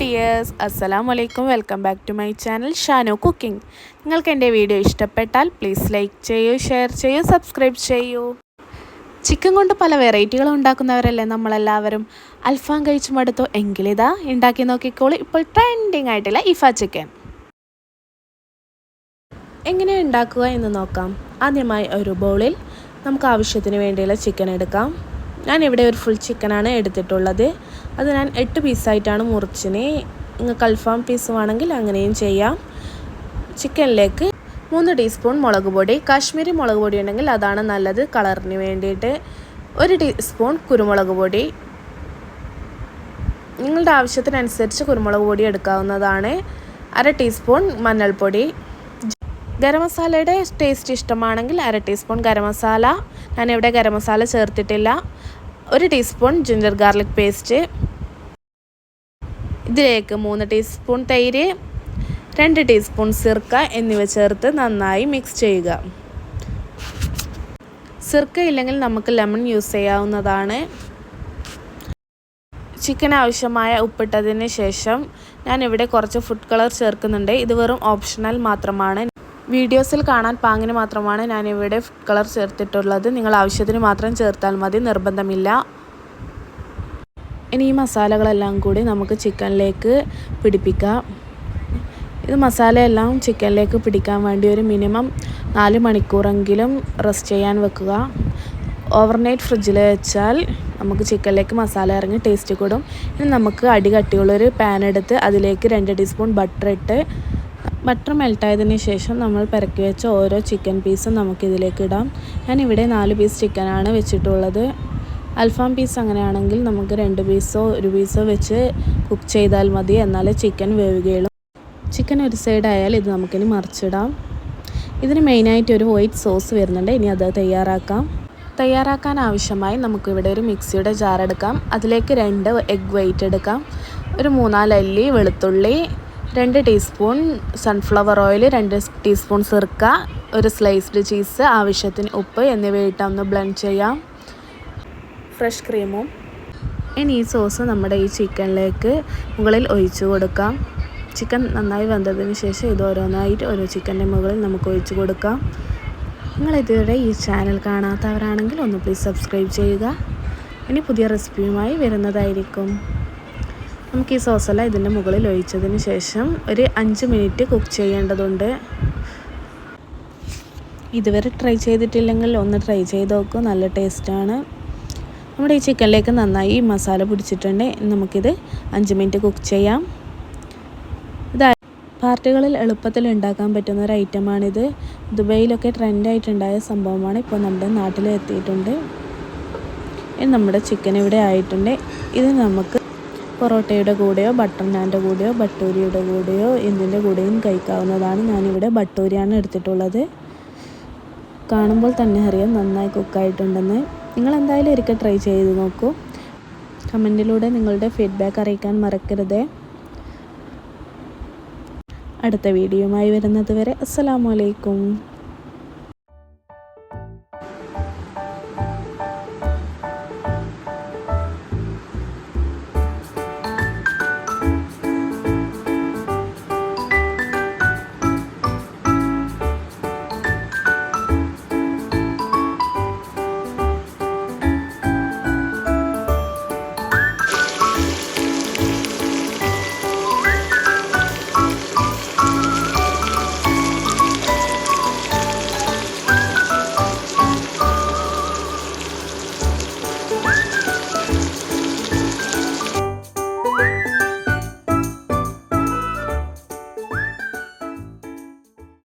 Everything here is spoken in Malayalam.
ഡിയേഴ്സ് അസ്സലാം വലൈക്കും welcome back to my channel Shanu cooking. നിങ്ങൾക്ക് എന്റെ വീഡിയോ ഇഷ്ടപ്പെട്ടാൽ പ്ലീസ് ലൈക്ക് ചെയ്യൂ ഷെയർ ചെയ്യൂ സബ്സ്ക്രൈബ് ചെയ്യൂ. ചിക്കൻ കൊണ്ട് പല വെറൈറ്റികൾ ഉണ്ടാക്കുന്നവരല്ലേ നമ്മളെല്ലാവരും. അൽഫാം കഴിച്ചു മടുത്തോ. എങ്കിലിതാ ഉണ്ടാക്കി നോക്കിക്കോളൂ. ഇപ്പോൾ ട്രെൻഡിങ് ആയിട്ടില്ല ഇഫ ചിക്കൻ എങ്ങനെ ഉണ്ടാക്കുക എന്ന് നോക്കാം. ആദ്യമായി ഒരു ബൗളിൽ നമുക്ക് ആവശ്യത്തിന് വേണ്ടിയുള്ള ചിക്കൻ എടുക്കാം. ഞാൻ ഇവിടെ ഒരു ഫുൾ ചിക്കനാണ് എടുത്തിട്ടുള്ളത്. അത് ഞാൻ എട്ട് പീസായിട്ടാണ് മുറിച്ചിന് നിങ്ങൾക്ക് അൽഫാം പീസ് വേണമെങ്കിൽ അങ്ങനെയും ചെയ്യാം. ചിക്കനിലേക്ക് മൂന്ന് ടീസ്പൂൺ മുളക് പൊടി കാശ്മീരി മുളക് പൊടി ഉണ്ടെങ്കിൽ അതാണ് നല്ലത് കളറിന് വേണ്ടിയിട്ട്. ഒരു ടീസ്പൂൺ കുരുമുളക് പൊടി. നിങ്ങളുടെ ആവശ്യത്തിനനുസരിച്ച് കുരുമുളക് പൊടി എടുക്കാവുന്നതാണ്. അര ടീസ്പൂൺ മഞ്ഞൾപ്പൊടി. ഗരം മസാലയുടെ ടേസ്റ്റ് ഇഷ്ടമാണെങ്കിൽ അര ടീസ്പൂൺ ഗരം മസാല. ഞാനിവിടെ ഗരം മസാല ചേർത്തിട്ടില്ല. ഒരു ടീസ്പൂൺ ജിഞ്ചർ ഗാർലിക് പേസ്റ്റ് ഇതിലേക്ക് മൂന്ന് ടീസ്പൂൺ തൈര് രണ്ട് ടീസ്പൂൺ സിർക്ക എന്നിവ ചേർത്ത് നന്നായി മിക്സ് ചെയ്യുക. സിർക്ക ഇല്ലെങ്കിൽ നമുക്ക് ലെമൺ യൂസ് ചെയ്യാവുന്നതാണ്. ചിക്കൻ ആവശ്യമായ ഉപ്പിട്ടതിന് ശേഷം ഞാനിവിടെ കുറച്ച് ഫുഡ് കളർ ചേർക്കുന്നുണ്ട്. ഇത് വെറും ഓപ്ഷണൽ മാത്രമാണ്. വീഡിയോസിൽ കാണാൻ പാങ്ങിന് മാത്രമാണ് ഞാനിവിടെ ഫുഡ് കളർ ചേർത്തിട്ടുള്ളത്. നിങ്ങൾ ആവശ്യത്തിന് മാത്രം ചേർത്താൽ മതി നിർബന്ധമില്ല. ഇനി ഈ മസാലകളെല്ലാം കൂടി നമുക്ക് ചിക്കനിലേക്ക് പിടിപ്പിക്കാം. ഇത് മസാലയെല്ലാം ചിക്കനിലേക്ക് പിടിക്കാൻ വേണ്ടി ഒരു മിനിമം നാല് മണിക്കൂറെങ്കിലും റെസ്റ്റ് ചെയ്യാൻ വെക്കുക. ഓവർനൈറ്റ് ഫ്രിഡ്ജിൽ വെച്ചാൽ നമുക്ക് ചിക്കനിലേക്ക് മസാല ഇറങ്ങി ടേസ്റ്റ് കൂടും. ഇനി നമുക്ക് അടി കട്ടിയുള്ളൊരു പാൻ എടുത്ത് അതിലേക്ക് രണ്ട് ടീസ്പൂൺ ബട്ടർ ഇട്ട് ബട്ടർ മെൽട്ടായതിന് ശേഷം നമ്മൾ പെരക്കി വെച്ച ഓരോ ചിക്കൻ പീസും നമുക്കിതിലേക്ക് ഇടാം. ഞാൻ ഇവിടെ നാല് പീസ് ചിക്കനാണ് വെച്ചിട്ടുള്ളത്. അൽഫാം പീസ് അങ്ങനെയാണെങ്കിൽ നമുക്ക് രണ്ട് പീസോ ഒരു പീസോ വെച്ച് കുക്ക് ചെയ്താൽ മതി. എന്നാലേ ചിക്കൻ വേവുകയുള്ളൂ. ചിക്കൻ ഒരു സൈഡ് ആയാൽ ഇത് നമുക്കിനി മറിച്ചിടാം. ഇതിന് മെയിനായിട്ട് ഒരു വൈറ്റ് സോസ് വരുന്നുണ്ട്. ഇനി അത് തയ്യാറാക്കാം. തയ്യാറാക്കാൻ ആവശ്യമായി നമുക്കിവിടെ ഒരു മിക്സിയുടെ ജാർ എടുക്കാം. അതിലേക്ക് രണ്ട് എഗ് വൈറ്റ് എടുക്കാം. ഒരു മൂന്നാൽ അല്ലി വെളുത്തുള്ളി രണ്ട് ടീസ്പൂൺ സൺഫ്ലവർ ഓയിൽ രണ്ട് ടീസ്പൂൺ സിർക്ക ഒരു സ്ലൈസ്ഡ് ചീസ് ആവശ്യത്തിന് ഉപ്പ് എന്നിവ ഇട്ടൊന്ന് ബ്ലെൻഡ് ചെയ്യാം. ഫ്രഷ് ക്രീമും ഇനി ഈ സോസ് നമ്മുടെ ഈ ചിക്കനിലേക്ക് മുകളിൽ ഒഴിച്ചു കൊടുക്കാം. ചിക്കൻ നന്നായി വെന്തതിന് ശേഷം ഇത് ഓരോന്നായിട്ട് ഓരോ ചിക്കന്റെ മുകളിൽ നമുക്ക് ഒഴിച്ചു കൊടുക്കാം. നിങ്ങൾ ഇതുവരെ ഈ ചാനൽ കാണാത്തവരാണെങ്കിൽ ഒന്ന് പ്ലീസ് സബ്സ്ക്രൈബ് ചെയ്യുക. ഇനി പുതിയ റെസിപ്പിയുമായി വരുന്നതായിരിക്കും. നമുക്ക് ഈ സോസെല്ലാം ഇതിന്റെ മുകളിൽ ഒഴിച്ചതിന് ശേഷം ഒരു അഞ്ച് മിനിറ്റ് കുക്ക് ചെയ്യേണ്ടതുണ്ട്. ഇതുവരെ ട്രൈ ചെയ്തിട്ടില്ലെങ്കിൽ ഒന്ന് ട്രൈ ചെയ്ത് നോക്കൂ നല്ല ടേസ്റ്റാണ്. നമ്മുടെ ഈ ചിക്കനിലേക്ക് നന്നായി മസാല പിടിച്ചിട്ടുണ്ട്. നമുക്കിത് അഞ്ച് മിനിറ്റ് കുക്ക് ചെയ്യാം. ഇത് പാർട്ടികളിൽ എളുപ്പത്തിൽ ഉണ്ടാക്കാൻ പറ്റുന്ന ഒരു ഐറ്റമാണിത്. ദുബൈയിലൊക്കെ ട്രെൻഡായിട്ടുണ്ടായ സംഭവമാണ് ഇപ്പോൾ നമ്മുടെ നാട്ടിൽ എത്തിയിട്ടുണ്ട്. നമ്മുടെ ചിക്കൻ ഇവിടെ ആയിട്ടുണ്ട്. ഇത് നമുക്ക് പൊറോട്ടയുടെ കൂടെയോ ബട്ടർ നാന്റെ കൂടെയോ ബട്ടൂരിയുടെ കൂടെയോ എന്തിന്റെ കൂടെയും കഴിക്കാവുന്നതാണ് ഞാനിവിടെ ബട്ടൂരിയാണ് എടുത്തിട്ടുള്ളത്. കാണുമ്പോൾ തന്നെ അറിയാം നന്നായി കുക്കായിട്ടുണ്ടെന്ന്. നിങ്ങൾ എന്തായാലും ഒരിക്കൽ ട്രൈ ചെയ്ത് നോക്കൂ. കമന്റിലൂടെ നിങ്ങളുടെ ഫീഡ്ബാക്ക് അറിയിക്കാൻ മറക്കരുത്. അടുത്ത വീഡിയോയുമായി വരുന്നത് വരെ അസ്സാമലൈക്കും